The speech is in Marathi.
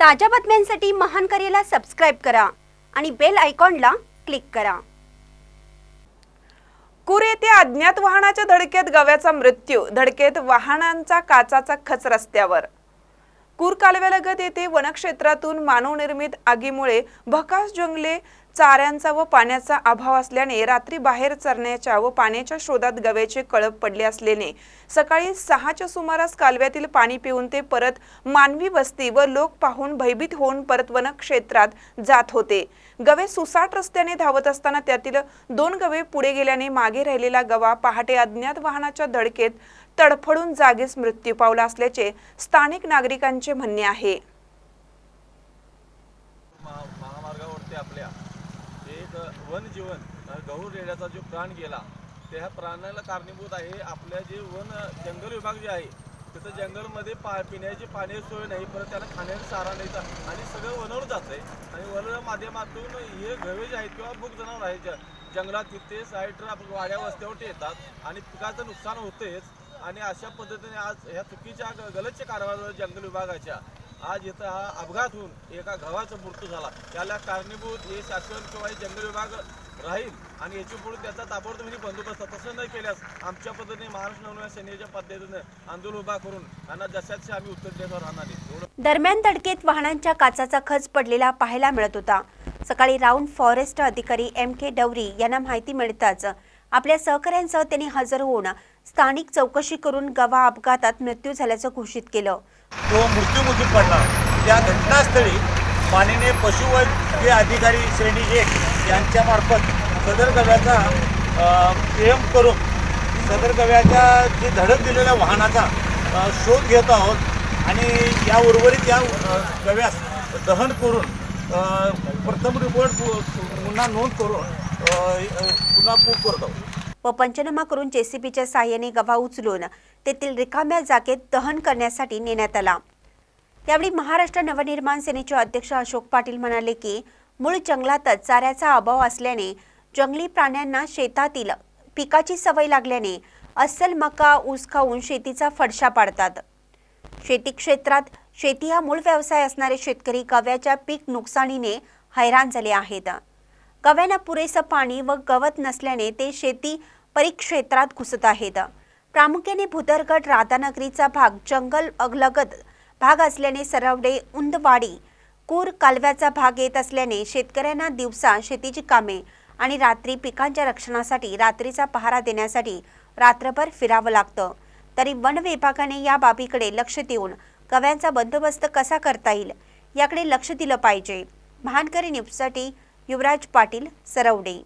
ताज्या बातम्यांसाठी महान करेला सबस्क्राईब करा आणि बेल आयकॉनला क्लिक करा. कुर येथे अज्ञात वाहनाच्या धडकेत गव्याचा मृत्यू धडकेत वाहनांचा काचाचा खच रस्त्यावर. कुर कालव्यालगत येथे वनक्षेत्रातून मानवनिर्मित आगीमुळे भकास जंगले चाऱ्यांचा व पाण्याचा अभाव असल्याने रात्री बाहेर चरण्याच्या व पाण्याच्या शोधात गव्याचे कळप पडले असल्याने सकाळी सहाच्या सुमारास कालव्यातील पाणी पिऊन ते परत मानवी वस्ती व लोक पाहून भयभीत होऊन परत वन क्षेत्रात जात होते. गवे सुसाट रस्त्याने धावत असताना त्यातील दोन गवे पुढे गेल्याने मागे राहिलेला गवा पहाटे अज्ञात वाहनाच्या धडकेत तडफडून जागीच मृत्यू पावला असल्याचे स्थानिक नागरिकांचे म्हणणे आहे महा- महामार्गावरती आपल्या एक वनजीवन गहू रेड्याचा जो प्राण गेला त्या प्राणाला कारणीभूत आहे. आपल्या जे वन जंगल विभाग जे आहे तिथं जंगलमध्ये पा पिण्याची पाण्याची सोय नाही परत त्याला खाण्याचा सारा नाही. आणि सगळं वनवर जात आहे. आणि वनच्या माध्यमातून हे गवे जे आहेत किंवा भूक जनावर आहेत ज- जंगलात तिथे साईड आपण वाड्या वस्त्यावर येतात आणि पिकाचं नुकसान होतेच आणि अशा पद्धतीने आज ह्या चुकीच्या गलतच्या कारवाईवर जंगल विभागाच्या आज इथं हा अपघात होऊन एका घवाचा मृत्यू झाला. त्याला कारणीभूत हे शासन किंवा जंगल विभाग राहील आणि याच्यापुढे त्याचा ताबडतोब हे बंदोबस्त तसं न केल्यास आमच्या पद्धतीने महाराष्ट्र नवनिर्माण सेनेच्या पद्धतीने आंदोलन उभा करून त्यांना जशाचे आम्ही उत्तर देत राहणार दरम्यान धडकेत वाहनांच्या काचाचा खच पडलेला पाहायला मिळत होता. सकाळी राऊंड फॉरेस्ट अधिकारी एम के डवरी यांना माहिती मिळताच आपल्या सहकाऱ्यांसह त्यांनी हजर होऊन स्थानिक चौकशी करून गवा अपघातात मृत्यू झाल्याचं घोषित केलं. तो मृत्युमुखी पडला. त्या घटनास्थळी माननीय पशुवैद्यकीय अधिकारी श्रेणी एक यांच्यामार्फत सदर गव्याचा एम करून सदर गव्याच्या जे धडक दिलेल्या वाहनाचा शोध घेत आहोत आणि या उर्वरित या गव्यास दहन करून प्रथम रिपोर्ट पुन्हा नोंद करून पुन्हा बुक करत आहोत व पंचनामा करून जेसीबीच्या साहाय्याने गव्हा उचलून तेथील रिकाम्या जागेत दहन करण्यासाठी नेण्यात आला. यावेळी महाराष्ट्र नवनिर्माण सेनेचे अध्यक्ष अशोक पाटील म्हणाले की मूळ जंगलातच चाऱ्याचा अभाव असल्याने जंगली प्राण्यांना शेतातील पिकाची सवय लागल्याने अस्सल मका ऊस खाऊन शेतीचा फडशा पाडतात. शेती क्षेत्रात शेती हा मूळ व्यवसाय असणारे शेतकरी गव्याच्या पीक नुकसानीने हैराण झाले आहेत. गव्यांना पुरेसं पाणी व गवत नसल्याने ते शेती परिक्षेत्रात घुसत आहेत. प्रामुख्याने भुदरगड राधानगरीचा भाग जंगल अगलगत भाग असल्याने सरवडे उंदवाडी कूर कालव्याचा भाग येत असल्याने शेतकऱ्यांना दिवसा शेतीची कामे आणि रात्री पिकांच्या रक्षणासाठी रात्रीचा पहारा देण्यासाठी रात्रभर फिरावं लागतं. तरी वन विभागाने या बाबीकडे लक्ष देऊन गव्यांचा बंदोबस्त कसा करता येईल याकडे लक्ष दिलं पाहिजे. महानकरी न्यूजसाठी युवराज पाटील सरवडे.